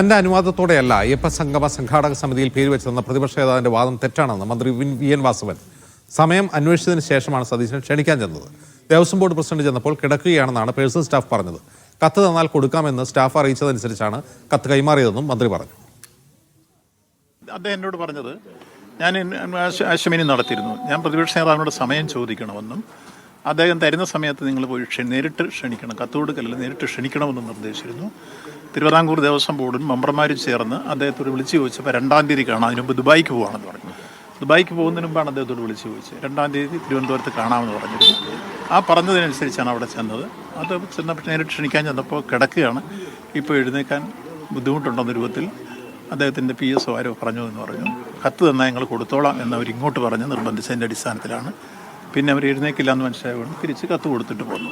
തന്റെ അനുവാദത്തോടെയല്ല അയ്യപ്പ സംഗമ സംഘാടക സമിതിയിൽ പേര് വെച്ചതെന്ന പ്രതിപക്ഷ നേതാവിന്റെ വാദം തെറ്റാണെന്ന് മന്ത്രി വിൻ- വി എൻ വാസവൻ സമയം അന്വേഷിച്ചതിന് ശേഷമാണ് സതീശൻ ക്ഷണിക്കാൻ ചെന്നത്. ദേവസ്വം ബോർഡ് പ്രസിഡന്റ് ചെന്നപ്പോൾ കിടക്കുകയാണെന്നാണ് പേഴ്സണൽ സ്റ്റാഫ് പറഞ്ഞത്. കത്ത് തന്നാൽ കൊടുക്കാമെന്ന് സ്റ്റാഫ് അറിയിച്ചതനുസരിച്ചാണ് കത്ത് കൈമാറിയതെന്നും മന്ത്രി പറഞ്ഞു. അദ്ദേഹം എന്നോട് പറഞ്ഞത് ഞാൻ ആശമിനി നടത്തിയിരുന്നു. ഞാൻ പ്രതിപക്ഷ നേതാവിനോട് സമയം ചോദിക്കണമെന്നും അദ്ദേഹം തരുന്ന സമയത്ത് നിങ്ങൾ പോയി ക്ഷണി നേരിട്ട് ക്ഷണിക്കണം. കത്ത് കൊടുക്കലല്ല നേരിട്ട് ക്ഷണിക്കണമെന്ന് നിർദ്ദേശിച്ചിരുന്നു. തിരുവിതാംകൂർ ദേവസ്വം ബോർഡും മെമ്പർമാരും ചേർന്ന് അദ്ദേഹത്തോട് വിളിച്ചു ചോദിച്ചപ്പോൾ രണ്ടാം തീയതി കാണാം അതിന് മുമ്പ് ദുബായിക്ക് പോകാമെന്ന് പറഞ്ഞു. ദുബായിക്ക് പോകുന്നതിന് മുമ്പാണ് അദ്ദേഹത്തോട് വിളിച്ചു ചോദിച്ചത്. രണ്ടാം തീയതി തിരുവനന്തപുരത്ത് കാണാമെന്ന് പറഞ്ഞിരുന്നു. ആ പറഞ്ഞതിനനുസരിച്ചാണ് അവിടെ ചെന്നത്. അത് ചെന്നപ്പോൾ നേരിട്ട് ക്ഷണിക്കാൻ ചെന്നപ്പോൾ കിടക്കുകയാണ്. ഇപ്പോൾ എഴുന്നേക്കാൻ ബുദ്ധിമുട്ടുണ്ടെന്ന രൂപത്തിൽ അദ്ദേഹത്തിന്റെ പി എസ് ഒ ആരോ പറഞ്ഞു എന്ന് പറഞ്ഞു. കത്ത് തന്നാൽ ഞങ്ങൾ കൊടുത്തോളാം എന്ന് ഇങ്ങോട്ട് പറഞ്ഞ് നിർബന്ധിച്ചതിന്റെ അടിസ്ഥാനത്തിലാണ് പിന്നെ അവർ എഴുന്നേക്കില്ല എന്ന് മനസ്സിലായതുകൊണ്ട് തിരിച്ച് കത്ത് കൊടുത്തിട്ട് പോന്നു.